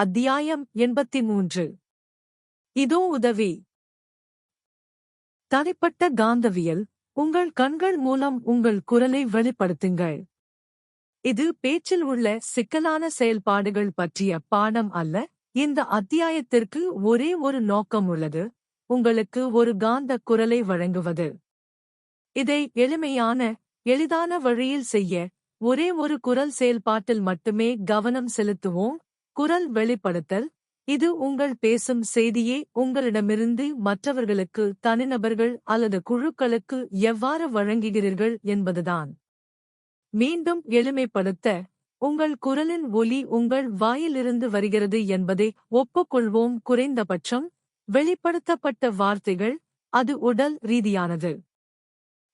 அத்தியாயம் எண்பத்தி மூன்று இதோ உதவி. தனிப்பட்ட காந்தவியல் உங்கள் கண்கள் மூலம் உங்கள் குரலை வெளிப்படுத்துங்கள். இது பேச்சில் உள்ள சிக்கலான செயல்பாடுகள் பற்றிய பாடம் அல்ல இந்த அத்தியாயத்திற்கு ஒரே ஒரு நோக்கம் உள்ளது உங்களுக்கு ஒரு காந்த குரலை வழங்குவது. இதை எளிமையான எளிதான வழியில் செய்ய ஒரே ஒரு குரல் செயல்பாட்டில் மட்டுமே கவனம் செலுத்துவோம் குரல் வெளிப்படுத்தல். இது உங்கள் பேசும் செய்தியை உங்களிடமிருந்து மற்றவர்களுக்கு தனிநபர்கள் அல்லது குழுக்களுக்கு எவ்வாறு வழங்குகிறீர்கள் என்பதுதான். மீண்டும் எளிமைப்படுத்த உங்கள் குரலின் ஒலி உங்கள் வாயிலிருந்து வருகிறது என்பதை ஒப்புக்கொள்வோம். குறைந்தபட்சம் வெளிப்படுத்தப்பட்ட வார்த்தைகள் அது உடல் ரீதியானது.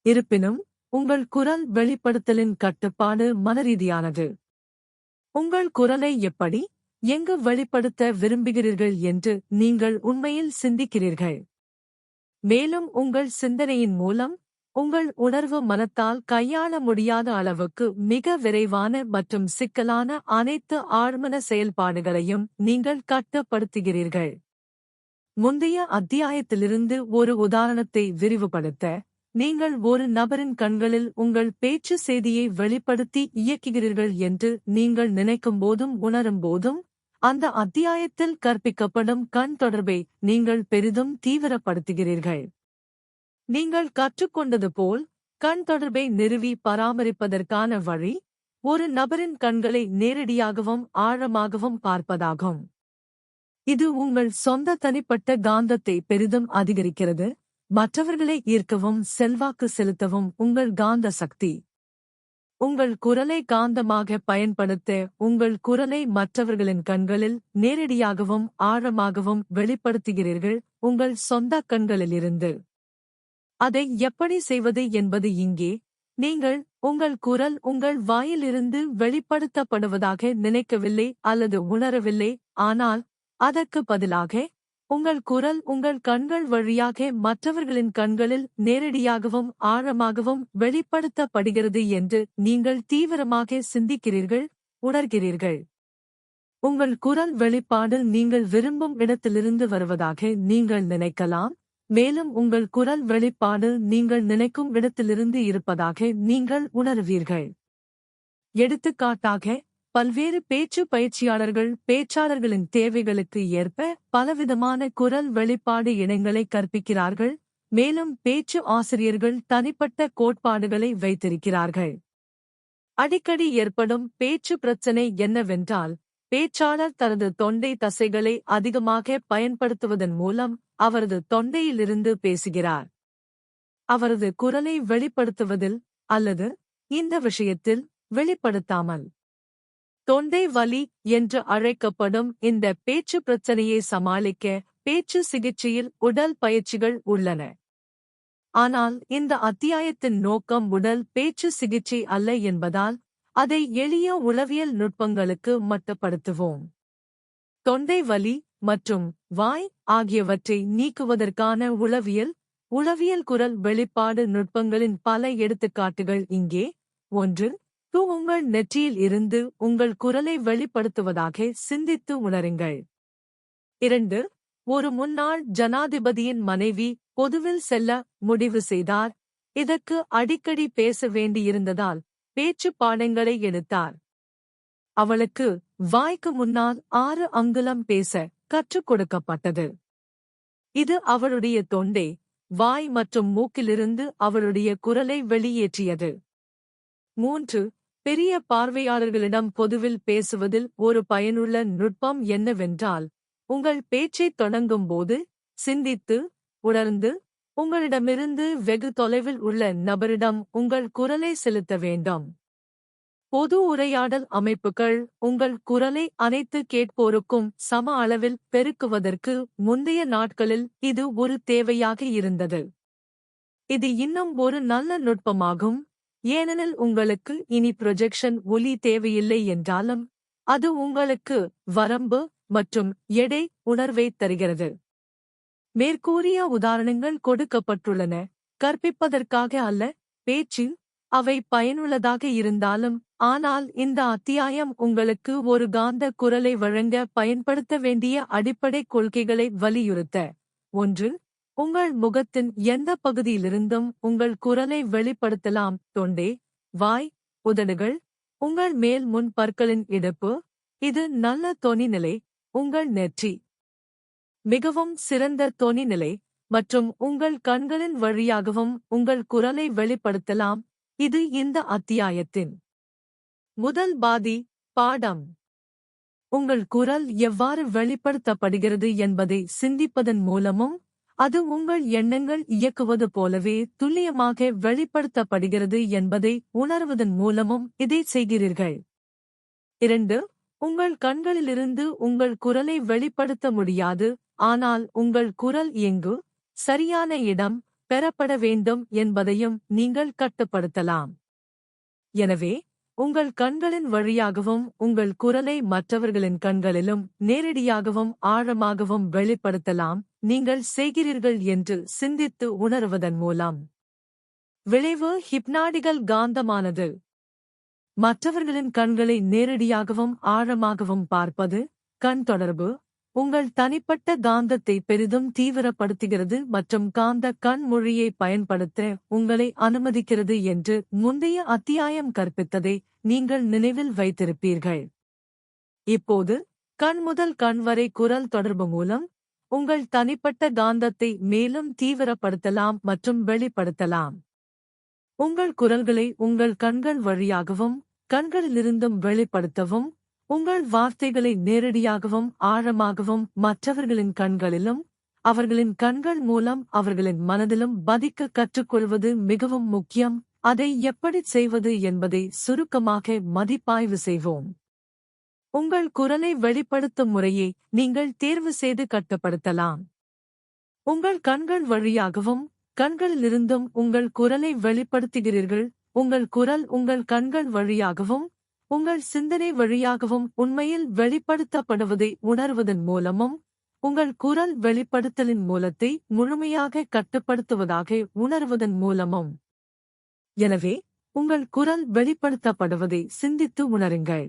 இருப்பினும் உங்கள் குரல் வெளிப்படுத்தலின் கட்டுப்பாடு மனரீதியானது. உங்கள் குரலை எப்படி எங்கு வெளிப்படுத்த விரும்புகிறீர்கள் என்று நீங்கள் உண்மையில் சிந்திக்கிறீர்கள். மேலும் உங்கள் சிந்தனையின் மூலம் உங்கள் உணர்வு மனத்தால் கையாள முடியாத அளவுக்கு மிக விரைவான மற்றும் சிக்கலான அனைத்து ஆழ்மன செயல்பாடுகளையும் நீங்கள் கட்டுப்படுத்துகிறீர்கள். முந்தைய அத்தியாயத்திலிருந்து ஒரு உதாரணத்தை விரிவுபடுத்த நீங்கள் ஒரு நபரின் கண்களில் உங்கள் பேச்சு செய்தியை வெளிப்படுத்தி இயக்குகிறீர்கள் என்று நீங்கள் நினைக்கும் போதும் உணரும் போதும் அந்த அத்தியாயத்தில் கற்பிக்கப்படும் கண் தொடர்பை நீங்கள் பெரிதும் தீவிரப்படுத்துகிறீர்கள். நீங்கள் கற்றுக்கொண்டது போல் கண் தொடர்பை நிறுவி பராமரிப்பதற்கான வழி ஒரு நபரின் கண்களை நேரடியாகவும் ஆழமாகவும் பார்ப்பதாகும். இது உங்கள் சொந்த தனிப்பட்ட காந்தத்தை பெரிதும் அதிகரிக்கிறது மற்றவர்களை ஈர்க்கவும் செல்வாக்கு செலுத்தவும் உங்கள் காந்த சக்தி. உங்கள் குரலை காந்தமாக பயன்படுத்த உங்கள் குரலை மற்றவர்களின் கண்களில் நேரடியாகவும் ஆழமாகவும் வெளிப்படுத்துகிறீர்கள் உங்கள் சொந்த கண்களிலிருந்து. அதை எப்படி செய்வது என்பது இங்கே. நீங்கள் உங்கள் குரல் உங்கள் வாயிலிருந்து வெளிப்படுத்தப்படுவதாக நினைக்கவில்லை அல்லது உணரவில்லை ஆனால் அதற்கு பதிலாக உங்கள் குரல் உங்கள் கண்கள் வழியாக மற்றவர்களின் கண்களில் நேரடியாகவும் ஆழமாகவும் வெளிப்படுத்தப்படுகிறது என்று நீங்கள் தீவிரமாக சிந்திக்கிறீர்கள் உணர்கிறீர்கள். உங்கள் குரல் வெளிப்பாடு நீங்கள் விரும்பும் இடத்திலிருந்து வருவதாக நீங்கள் நினைக்கலாம் மேலும் உங்கள் குரல் வெளிப்பாடு நீங்கள் நினைக்கும் இடத்திலிருந்து இருப்பதாக நீங்கள் உணர்வீர்கள். எடுத்துக்காட்டாக பல்வேறு பேச்சு பயிற்சியாளர்கள் பேச்சாளர்களின் தேவைகளுக்கு ஏற்ப பலவிதமான குரல் வெளிப்பாடு இனங்களை கற்பிக்கிறார்கள் மேலும் பேச்சு ஆசிரியர்கள் தனிப்பட்ட கோட்பாடுகளை வைத்திருக்கிறார்கள். அடிக்கடி ஏற்படும் பேச்சு பிரச்சனை என்னவென்றால் பேச்சாளர் தனது தொண்டை தசைகளை அதிகமாக பயன்படுத்துவதன் மூலம் அவரது தொண்டையிலிருந்து பேசுகிறார். அவரது குரலை வெளிப்படுத்துவதில் அல்லது இந்த விஷயத்தில் வெளிப்படுத்தாமல் தொண்டை வலி என்று அழைக்கப்படும் இந்த பேச்சு பிரச்சனையை சமாளிக்க பேச்சு சிகிச்சையில் உடல் பயிற்சிகள் உள்ளன. ஆனால் இந்த அத்தியாயத்தின் நோக்கம் உடல் பேச்சு சிகிச்சை அல்ல என்பதால் அதை எளிய உளவியல் நுட்பங்களுக்கு மட்டுப்படுத்துவோம். தொண்டை வலி மற்றும் வாய் ஆகியவற்றை நீக்குவதற்கான உளவியல் உளவியல் குரல் வெளிப்பாடு நுட்பங்களின் பல எடுத்துக்காட்டுகள் இங்கே. ஒன்று து உங்கள் நெற்றியில் இருந்து உங்கள் குரலை வெளிப்படுத்துவதாக சிந்தித்து உணருங்கள். இரண்டு ஒரு முன்னாள் ஜனாதிபதியின் மனைவி பொதுவில் செல்ல முடிவு செய்தார். இதற்கு அடிக்கடி பேச வேண்டியிருந்ததால் பேச்சு பாடங்களை எடுத்தார். அவளுக்கு வாய்க்கு முன்னால் ஆறு அங்குலம் பேச கற்றுக் கொடுக்கப்பட்டது. இது அவளுடைய தொண்டை வாய் மற்றும் மூக்கிலிருந்து அவளுடைய குரலை வெளியேற்றியது. மூன்று பெரிய பார்வையாளர்களிடம் பொதுவில் பேசுவதில் ஒரு பயனுள்ள நுட்பம் என்னவென்றால் உங்கள் பேச்சைத் தொடங்கும் போது சிந்தித்து உணர்ந்து உங்களிடமிருந்து வெகு தொலைவில் உள்ள நபரிடம் உங்கள் குரலை செலுத்த வேண்டும். பொது உரையாடல் அமைப்புகள் உங்கள் குரலை அனைத்து கேட்போருக்கும் சம அளவில் பெருக்குவதற்கு முந்தைய நாட்களில் இது ஒரு தேவையாக இருந்தது. இது இன்னும் ஒரு நல்ல நுட்பமாகும் ஏனெனில் உங்களுக்கு இனி ப்ரொஜெக்ஷன் ஒலி தேவையில்லை என்றாலும் அது உங்களுக்கு வரம்பு மற்றும் எடை உணர்வை தருகிறது. மேற்கூறிய உதாரணங்கள் கொடுக்கப்பட்டுள்ளன. கற்பிப்பதற்காக அல்ல பேச்சில் அவை பயனுள்ளதாக இருந்தாலும் ஆனால் இந்த அத்தியாயம் உங்களுக்கு ஒரு காந்த குரலை வழங்க பயன்படுத்த வேண்டிய அடிப்படை கொள்கைகளை வலியுறுத்த. ஒன்று உங்கள் முகத்தின் எந்த பகுதியிலிருந்தும் உங்கள் குரலை வெளிப்படுத்தலாம். தொண்டை வாய் உதடுகள் உங்கள் மேல் முன் பற்களின் இடுப்பு. இது நல்ல தொனிநிலை உங்கள் நெற்றி. மிகவும் சிறந்த தொனிநிலை மற்றும் உங்கள் கண்களின் வழியாகவும் உங்கள் குரலை வெளிப்படுத்தலாம். இது இந்த அத்தியாயத்தின் முதல் பாதி பாடம். உங்கள் குரல் எவ்வாறு வெளிப்படுத்தப்படுகிறது என்பதை சிந்திப்பதன் மூலமும் அது உங்கள் எண்ணங்கள் இயக்குவது போலவே துல்லியமாக வெளிப்படுத்தப்படுகிறது என்பதை உணர்வதன் மூலமும் இதை செய்கிறீர்கள். இரண்டு உங்கள் கண்களிலிருந்து உங்கள் குரலை வெளிப்படுத்த முடியாது ஆனால் உங்கள் குரல் எங்கு சரியான இடம் பெறப்பட வேண்டும் என்பதையும் நீங்கள் கட்டுப்படுத்தலாம். எனவே உங்கள் கண்களின் வழியாகவும் உங்கள் குரலை மற்றவர்களின் கண்களிலும் நேரடியாகவும் ஆழமாகவும் வெளிப்படுத்தலாம் நீங்கள் செய்கிறீர்கள் என்று சிந்தித்து உணர்வதன் மூலம். விளைவு ஹிப்னாடிகள் காந்தமானது. மற்றவர்களின் கண்களை நேரடியாகவும் ஆழமாகவும் பார்ப்பது கண் தொடர்பு உங்கள் தனிப்பட்ட காந்தத்தை பெரிதும் தீவிரப்படுத்துகிறது மற்றும் காந்த கண் மொழியை பயன்படுத்த உங்களை அனுமதிக்கிறது என்று முந்தைய அத்தியாயம் கற்பித்ததை நீங்கள் நினைவில் வைத்திருப்பீர்கள். இப்போது கண் முதல் கண் வரை குரல் தொடர்பு மூலம் உங்கள் தனிப்பட்ட காந்தத்தை மேலும் தீவிரப்படுத்தலாம் மற்றும் வெளிப்படுத்தலாம். உங்கள் குரல்களை உங்கள் கண்கள் வழியாகவும் கண்களிலிருந்தும் வெளிப்படுத்தவும் உங்கள் வார்த்தைகளை நேரடியாகவும் ஆழமாகவும் மற்றவர்களின் கண்களிலும் அவர்களின் கண்கள் மூலம் அவர்களின் மனதிலும் பதிக்க கற்றுக்கொள்வது மிகவும் முக்கியம். அதை எப்படி செய்வது என்பதை சுருக்கமாக மதிப்பாய்வு செய்வோம். உங்கள் குரலை வெளிப்படுத்தும் முறையை நீங்கள் தேர்வு செய்து கட்டுப்படுத்தலாம். உங்கள் கண்கள் வழியாகவும் கண்களிலிருந்தும் உங்கள் குரலை வெளிப்படுத்துகிறீர்கள். உங்கள் குரல் உங்கள் கண்கள் வழியாகவும் உங்கள் சிந்தனை வழியாகவும் உண்மையில் வெளிப்படுத்தப்படுவதை உணர்வதன் மூலமும் உங்கள் குரல் வெளிப்படுத்தலின் மூலத்தை முழுமையாக கட்டுப்படுத்துவதாக உணர்வதன் மூலமும். எனவே உங்கள் குரல் வெளிப்படுத்தப்படுவதை சிந்தித்து உணருங்கள்.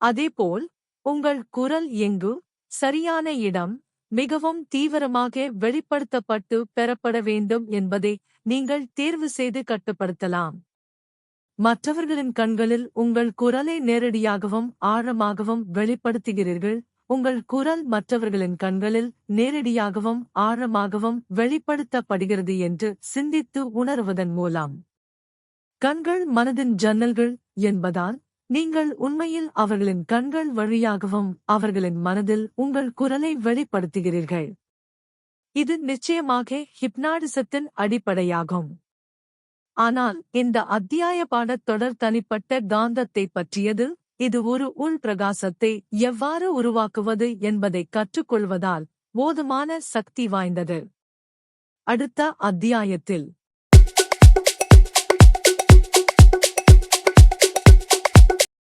அதேபோல் உங்கள் குரல் எங்கு சரியான இடம் மிகவும் தீவிரமாக வெளிப்படுத்தப்பட்டு பெறப்பட வேண்டும் என்பதை நீங்கள் தேர்வு செய்து கட்டுப்படுத்தலாம். மற்றவர்களின் கண்களில் உங்கள் குரலை நேரடியாகவும் ஆழமாகவும் வெளிப்படுத்துகிறீர்கள். உங்கள் குரல் மற்றவர்களின் கண்களில் நேரடியாகவும் ஆழமாகவும் வெளிப்படுத்தப்படுகிறது என்று சிந்தித்து உணர்வதன் மூலம். கண்கள் மனதின் ஜன்னல்கள் என்பதால் நீங்கள் உண்மையில் அவர்களின் கண்கள் வழியாகவும் அவர்களின் மனதில் உங்கள் குரலை வெளிப்படுத்துகிறீர்கள். இது நிச்சயமாக ஹிப்னாடிசத்தின் அடிப்படையாகும். ஆனால் இந்த அத்தியாய பாடத்தொடர் தனிப்பட்ட காந்தத்தை பற்றியது இது ஒரு உள் பிரகாசத்தை எவ்வாறு உருவாக்குவது என்பதை கற்றுக்கொள்வதால் போதுமான சக்தி வாய்ந்தது. அடுத்த அத்தியாயத்தில்.